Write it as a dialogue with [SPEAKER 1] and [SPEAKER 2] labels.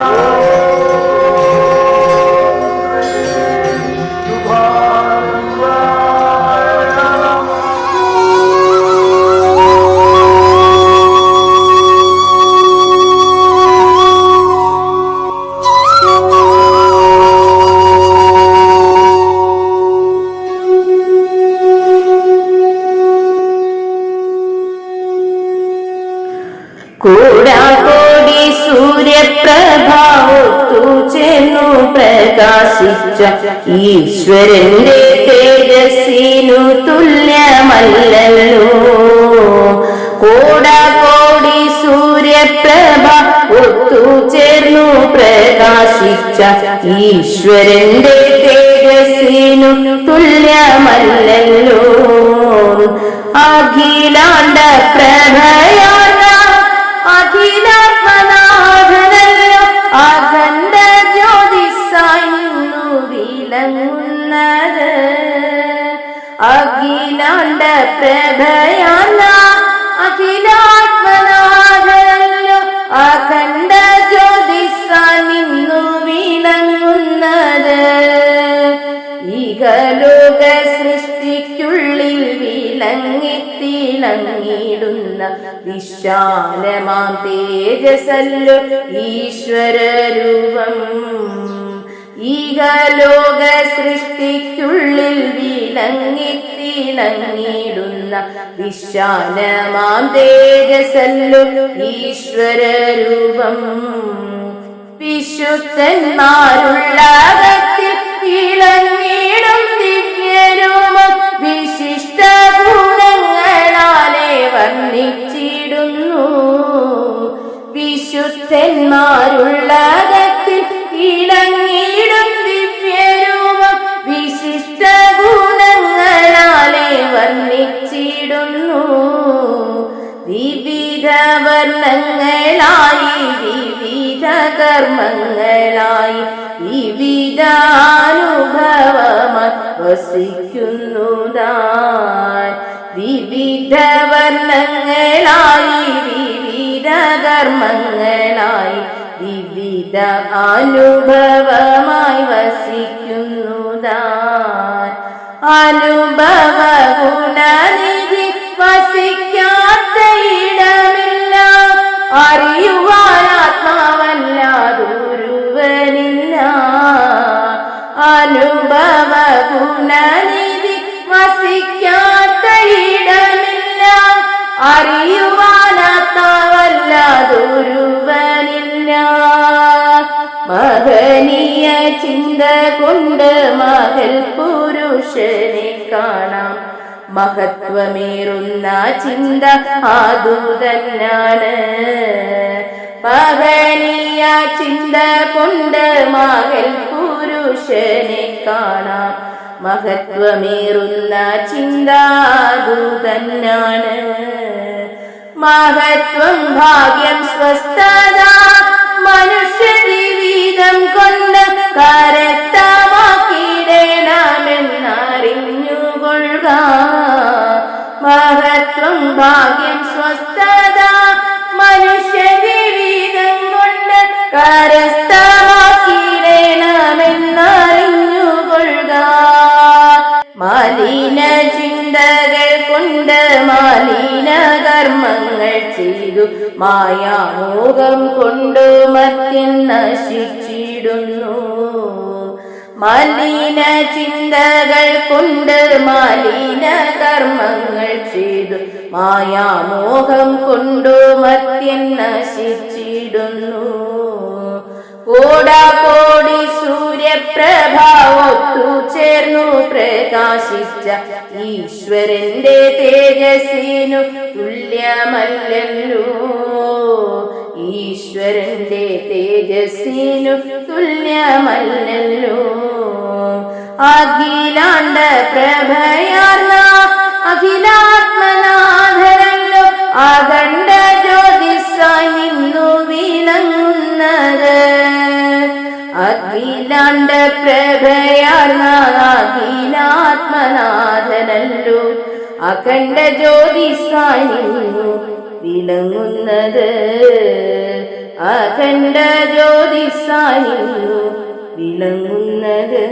[SPEAKER 1] കൂടാകോടി പ്രകാശിച്ച ഈശ്വരന്റെ തേജസ്സിനു തുല്യമല്ലല്ലോ. കൂടാകോടി സൂര്യപ്രഭ ഒത്തു ചേർന്നു പ്രകാശിച്ച ഈശ്വരന്റെ തേജസ്സിനു തുല്യമല്ലല്ലോ. അഖിലാണ്ട പ്രഭയാണ്ട അഖിലാത്മനാഥനല്ലോ അഖിലാണ്ട പ്രഭയാണ്ട അഖിലാത്മനാഥനല്ലോ. അഖണ്ഡ ജ്യോതിസായി നിന്നു വിളങ്ങുന്നത് ഈകലോക സൃഷ്ടിക്കുള്ളിൽ വിളങ്ങി തിളങ്ങിടുന്ന വിശാലമാം തേജസല്ലോ ഈശ്വരരൂപം. ഈകലോക സൃഷ്ടിക്കുള്ളിൽ തിളങ്ങിടുന്ന വിശാലമാം തേജസല്ലോ ഈശ്വരരൂപം. വിശുദ്ധന്മാരുള്ളകത്തിൽ ഇളങ്ങിടും ദിവ്യരൂപം. വിശിഷ്ട ഗുണങ്ങളാലെ വർണിച്ചിടുന്നു. വിശുദ്ധന്മാരുള്ളകത്തിൽ വർണങ്ങളായി വിവിധ കർമ്മങ്ങളായി വിവിധ അനുഭവമായി വസിക്കുന്നതാൻ. വിവിധ വർണങ്ങളായി വിവിധ കർമ്മങ്ങളായി വിവിധ അനുഭവമായി വസിക്കുന്നതാൻ. അനുഭവ ഗുണനിധി ആത്മാവല്ലാതൊരുവനില്ല മകനീയ ചിന്ത കൊണ്ട് മഹൽ പുരുഷനെ കാണാം. മഹത്വമേറുന്ന ചിന്ത ആദൂതനാണ് മകനീയ ചിന്ത കൊണ്ട് മഹൽ പുരുഷനെ കാണാം. മഹത്വമേറുന്ന ചിന്താദൂതനാണ് മഹത്വം ഭാഗ്യം സ്വസ്ഥത. മനുഷ്യ ജീവിതം കൊണ്ട് കരസ്ഥമാക്കിയിടണമെന്നറിഞ്ഞുകൊള്ളുക. മഹത്വം ഭാഗ്യം സ്വസ്ഥത. മനുഷ്യ ജീവിതം കൊണ്ട് കരസ്ഥമാക്കിയിടണമെന്നറിഞ്ഞുകൊള്ളുക. മാലിന ചിന്തകൾ കൊണ്ട് മാലിന കർമ്മങ്ങൾ ചെയ്തു. മായാമോഹം കൊണ്ടു മത്യൻ നശിച്ചിടുന്നു. മലിന ചിന്തകൾ കൊണ്ട് മാലിന കർമ്മങ്ങൾ ചെയ്തു. മായാമോഹം കൊണ്ടു മത്യൻ നശിച്ചിടുന്നു. കോടാകോടി സൂര്യപ്രഭാവത്തു ചേർന്നു പ്രകാശിച്ച ഈശ്വരന്റെ തേജസ്സിനു തുല്യമല്ലല്ലോ. ഈശ്വരന്റെ തേജസ്സിനു തുല്യമല്ലല്ലോ. അഖിലാണ്ട പ്രഭയാർന്ന അഖിലാത്മനാഥരല്ലോ അഖിലാത്മനാഥനല്ലോ അഖണ്ഡ ജ്യോതി സായിരുന്നു വിളങ്ങുന്നത് അഖണ്ഡ ജ്യോതിസാനിന്നു വിളങ്ങുന്നത്